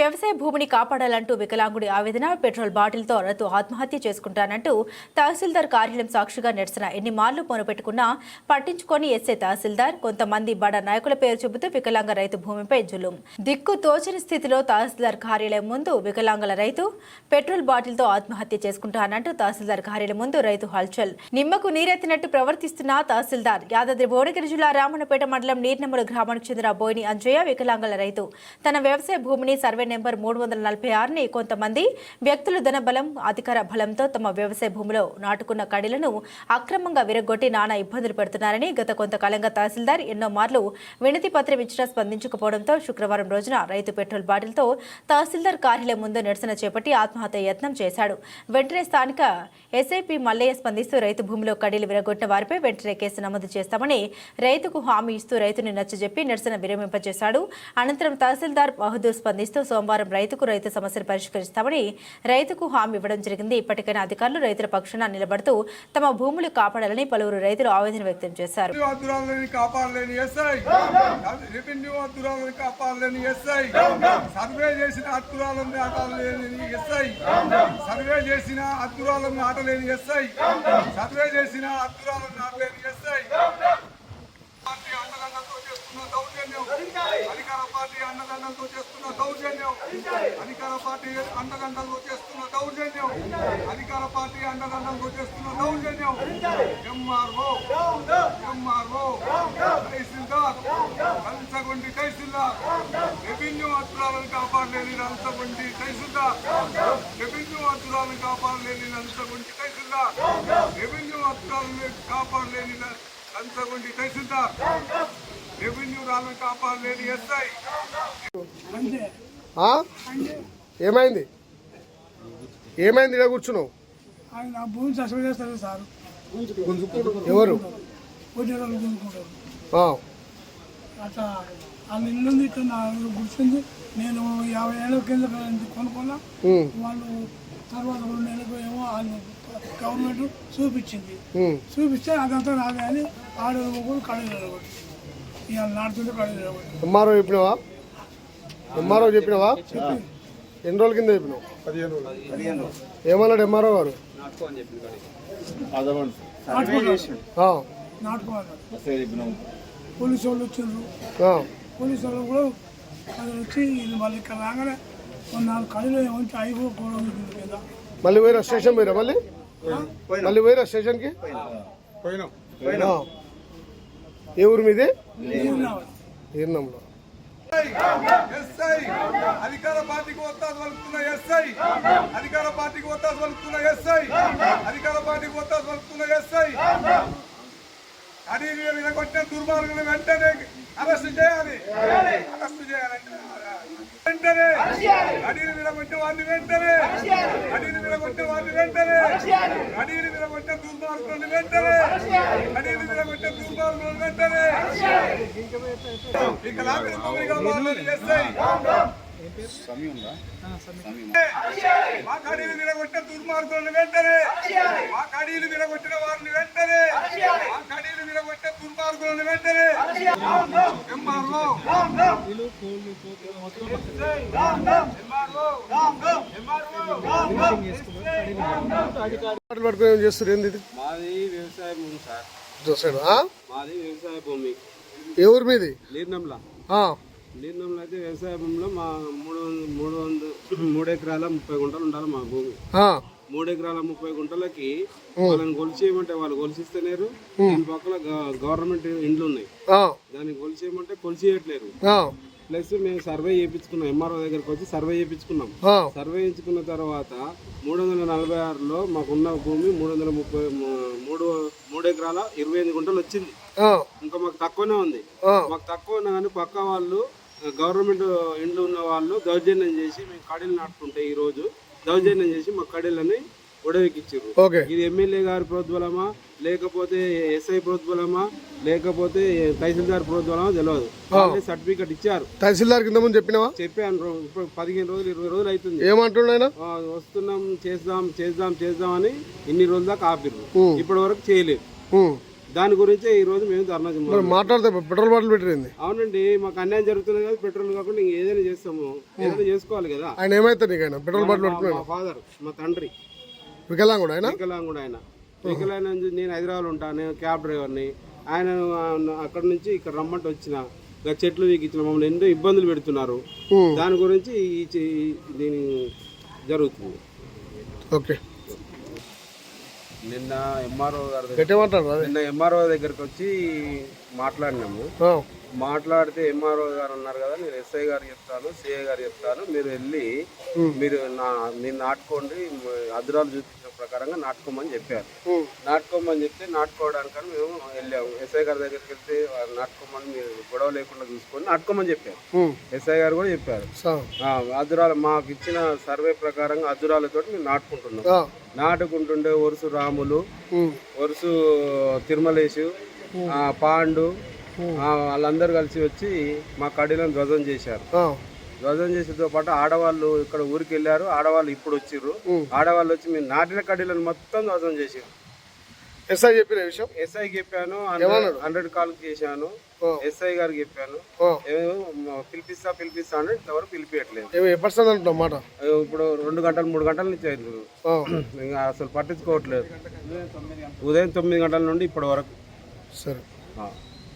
వ్యవసాయ భూమిని కాపాడాలంటూ వికలాంగుడి ఆవేదన పెట్రోల్ బాటిల్తో రైతు ఆత్మహత్య చేసుకుంటానంటూ తహసీల్దార్ కార్యాలయం సాక్షిగా నిరసన. ఎన్ని మార్లు మొనపెట్టుకున్నా పట్టించుకొని ఎస్ఏ తహసీల్దార్ కొంతమంది బడ నాయకుల పేరు చెబుతూ వికలాంగ రైతు భూమిపై జులుం. దిక్కు తోచని స్థితిలో తహసీల్దార్ కార్యాలయం ముందు వికలాంగుల రైతు పెట్రోల్ బాటిల్తో ఆత్మహత్య చేసుకుంటానంటూ తహసీల్దార్ కార్యాలయం ముందు రైతు హల్చల్. నిమ్మకు నీరెత్తినట్టు ప్రవర్తిస్తున్న తహసీల్దార్ యాదాద్రి భువనగిరి జిల్లా రామన్నపేట మండలం నీర్నమ్మల గ్రామానికి చెందిన బోయిని అంజయ్య వికలాంగుల రైతు. తన వ్యవసాయ భూమిని సర్వే నెంబర్ మూడు వందల నలభై ఆరుని కొంతమంది వ్యక్తులు ధనబలం అధికార బలంతో తమ వ్యవసాయ భూమిలో నాటుకున్న కడిలను అక్రమంగా విరగొట్టి నానా ఇబ్బందులు పెడుతున్నారని గత కొంతకాలంగా తహసీల్దార్ ఎన్నో మార్లు వినతి పత్రం ఇచ్చినా స్పందించకపోవడంతో శుక్రవారం రోజున రైతు పెట్రోల్ బాటిల్తో తహసీల్దార్ కార్యాలయం ముందు నిరసన చేపట్టి ఆత్మహత్య యత్నం చేశాడు. వెంటనే స్థానిక ఎస్ఐపి మల్లయ్య స్పందిస్తూ రైతు భూమిలో కడీలు విరగొట్టిన వారిపై వెంటనే కేసు నమోదు చేస్తామని రైతుకు హామీ ఇస్తూ రైతుని నచ్చజెప్పి నిరసన విరమింపజేశాడు. అనంతరం తహసీల్దార్ బహదూర్ స్పందిస్తూ సోమవారం రైతుకు రైతు సమస్యలు పరిష్కరిస్తామని రైతుకు హామీ ఇవ్వడం జరిగింది. ఇప్పటికైనా అధికారులు రైతుల పక్షాన నిలబడుతూ తమ భూములు కాపాడాలని పలువురు రైతులు ఆవేదన వ్యక్తం చేశారు. సర్వే చేసిన అద్దురాలను ఆటలేని ఎస్ఐ. సర్వే చేసిన అద్దురాలను ఆటలేని ఎస్ఐ. సర్వే చేసిన అద్దురాలను ఆటలేని ఎస్ఐ. చేస్తున్న దౌర్జన్యం. అధికార పార్టీ అండదండలతో చేస్తున్న దౌర్జన్యం. అధికార పార్టీ అండదండలతో చేస్తున్న దౌర్జన్యం. అధికార పార్టీ అండదండలతో చేస్తున్న దౌర్జన్యం. ఎంఆర్ఓ ఎంఆర్ఓ తహసీల్దార్ లంచగొండి తహసీల్దార్ రెవెన్యూ అతురాలను కాపాడలేని లంచగొండి తహసీల్దార్ రెవెన్యూ అతురాలను కాపాడలేని లంచగొండి తహసీల్దార్ రెవెన్యూ అతురాలను కాపాడలేని లంచగొండి తహసీల్దార్ రెవెన్యూ రాళ్ళను కాపాడలేని ఎస్ఐ? ఏమైంది? ఏమైంది ఇక్కడ కూర్చున్నావు? ఆయన నా భూమి సస్పెండ్ చేస్తారు సార్. ఎవరు? ఉద్యోగాలు గుంజుకుంటారు ఆ, అట్లా వాళ్ళ ఇల్లు ఉంది ఇట్లా నా గుర్తుంది నేను యాభై ఏళ్ళ కింద కొనుక్కున్నా. వాళ్ళు తర్వాత రెండు నెలలకు ఏమో గవర్నమెంట్ చూపించింది. చూపిస్తే అదంతా రాదే అని ఆడు కూడా కళ్ళు నిలబడి ఇవాళ నాడుతుంటే నిలబడి ఎంఆర్ఓ చెప్పినావా? ఎంఆర్ఓ చెప్పినావా? ఎన్ని రోజుల కింద చెప్పినావు? ఏమన్నాడు ఎంఆర్ఓ గారు? నాటుకోవాలి పోలీసు వాళ్ళు వచ్చిండ్రు. పోలీసు వాళ్ళు కూడా అది వచ్చి మళ్ళీ ఇక్కడ రాగానే మళ్ళీ పోయిరా స్టేషన్ పోయిరా మళ్ళీ? మళ్ళీ పోయిరా స్టేషన్కి? పోయినాం. ఏ ఊరు మీది. ఈర్నంలో ఎస్ఐ. అధికార పార్టీకి ఎస్ఐ. అధికార పార్టీకి ఎస్ఐ. అధికార పార్టీకి ఒత్తాసు పలుకుతున్న ఎస్ఐ. అడిగి వినగొట్టిన దుర్మార్గులు వెంటనే అరెస్ట్ చేయాలి. అరెస్ట్ చేయాలంటే వెంటనే. అడిగిన వినగొట్టిన వారిని వెంటనే. అడిగిన వినగొట్టిన వారిని వెంటనే. అడిగిన వినగొట్టిన దుర్మార్గులను వెంటనే. అడిగిన వినగొట్టిన దుర్మార్గులను వెంటనే. భూమిగా మారని ఎస్ఐ మా కడీలు విరగొట్టిన దుర్మార్గులను వెంటనే మా కడీలు విరగొట్టిన వారిని వెంటనే మా కడీలు విరగొట్టిన దుర్మార్గులను వెంటనే. ఏం చేస్తారు? ఏంది మాది వ్యవసాయ భూమి సార్. చూసాడు ఆ? మాది వ్యవసాయ భూమి. ఏ ఊరు మీది? నీర్నంలా నీర్నంలో అయితే వ్యవసాయ భూమిలో మా మూడు మూడు వందల మూడు ఎకరాల ముప్పై గుంటలు ఉండాలి మా భూమి. మూడు ఎకరాల ముప్పై గుంటలకి వాళ్ళని కొలిచేయమంటే వాళ్ళు కొలిసిస్తలేరు. దీని పక్కన గ- గవర్నమెంట్ ఇండ్లు ఉన్నాయి ఆ, దాన్ని కొలిచేయమంటే కొలిచేయట్లేరు. ప్లస్ మేము సర్వే చేయించుకున్నాం ఎంఆర్ఓ దగ్గరికి వచ్చి సర్వే చేయించుకున్నాం సర్వే చేయించుకున్న తర్వాత మూడు వందల నలభై ఆరులో మాకున్న భూమి మూడు వందల ముప్పై మూడు మూడు ఎకరాల ఇరవై ఎనిమిది గుంటలు వచ్చింది. ఇంకా మాకు తక్కువనే ఉంది. మాకు తక్కువ ఉన్నా కానీ పక్క వాళ్ళు గవర్నమెంట్ ఇండ్లు ఉన్న వాళ్ళు దౌర్జన్యం చేసి మేము కడీలు నాటుకుంటే ఈ రోజు దౌర్జన్యం చేసి మా కడీలని ఉడవికిచ్చారు ఓకే. ఇది ఎమ్మెల్యే గారి ప్రోద్బలమా? లేకపోతే ఎస్ఐ ప్రోద్బలమా? లేకపోతే తహసీల్దార్ ప్రోద్బలమా తెలియదు సర్టిఫికెట్ ఇచ్చారు. తహసీల్దార్ కింద ముందు చెప్పినావా? చెప్పాను ఇప్పుడు పదిహేను రోజులు ఇరవై రోజులు అవుతుంది ఆ, వస్తున్నాం చేద్దాం చేద్దాం చేద్దాం అని ఇన్ని రోజుల దాకా ఆపిర్రు. ఉమ్. ఇప్పటి వరకు చేయలేదు. దాని గురించే ఈ రోజు మేము ధర్నా మాట్లాడితే పెట్రోల్ బాటిల్ పెట్టింది. అవునండి మాకు అన్యాయం జరుగుతుంది కదా పెట్రోల్ కాకుండా ఇంక ఏదైనా చేస్తాము. ఏదైనా చేసుకోవాలి కదా. ఆయన ఏమైతే నీకు ఆయన? పెట్రోల్ బాటిల్ మా- ఫాదర్ మా తండ్రి. వికలాంగుడు ఆయన? వికలాంగుడు ఆయన. వికలాంగు నుంచి నేను హైదరాబాద్ ఉంటాను నేను క్యాబ్ డ్రైవర్ని. ఆయన అక్కడ నుంచి ఇక్కడ రమ్మంటే వచ్చిన చెట్లు వీకిచ్చిన మమ్మల్ని ఎన్నో ఇబ్బందులు పెడుతున్నారు. దాని గురించి దీని జరుగుతుంది. ఓకే. నిన్న ఎంఆర్ఓ గారి అదే నిన్న ఎంఆర్ఓ దగ్గరికి వచ్చి మాట్లాడినాము. మాట్లాడితే ఎంఆర్ఓ గారు అన్నారు కదా నేను ఎస్ఐ గారు చెప్తాను సిఐ గారు చెప్తాను మీరు వెళ్ళి మీరు నా మీరు నాటుకోండి అద్రాలు చూపించిన ప్రకారంగా నాటుకోమని చెప్పారు. నాటుకోమని చెప్తే నాటుకోవడానికని మేము వెళ్ళాము. ఎస్ఐ గారి దగ్గరికి వెళ్తే నాటుకోమని మీరు గొడవ లేకుండా చూసుకొని నాటుకోమని చెప్పారు. ఎస్ఐ గారు కూడా చెప్పారు. అద్దురాలు మాకు ఇచ్చిన సర్వే ప్రకారంగా అద్దురాలతో మేము నాటుకుంటున్నాం. నాటుకుంటుండే వరుసు రాములు. వరుసు తిరుమలేశు ఆ, పాండు వాళ్ళందరూ కలిసి వచ్చి మా కడీలను ధ్వజం చేశారు. ధ్వజం చేసేతో పాటు ఆడవాళ్ళు ఇక్కడ ఊరికి వెళ్ళారు ఆడవాళ్ళు ఇప్పుడు వచ్చిర్రు. ఆడవాళ్ళు వచ్చి మేము నాటిన కడ్డీలను మొత్తం ధ్వజం చేసారు ఎస్ఐ చెప్పిన విషయం? ఎస్ఐ చెప్పాను హండ్రెడ్ హండ్రెడ్ కాల్ చేశాను. ఎస్ఐ గారికి చెప్పాను. ఏమో మ- పిలిపిస్తా పిలిపిస్తా అంటే ఇంతవరకు పిలిపించట్లేదు ఏమి అంటున్నావు మాట? ఇప్పుడు రెండు గంటలు మూడు గంటల నుంచి ఇంకా అసలు పట్టించుకోవట్లేదు. ఉదయం తొమ్మిది గంటల నుండి ఇప్పటి వరకు. సరే. ఆ.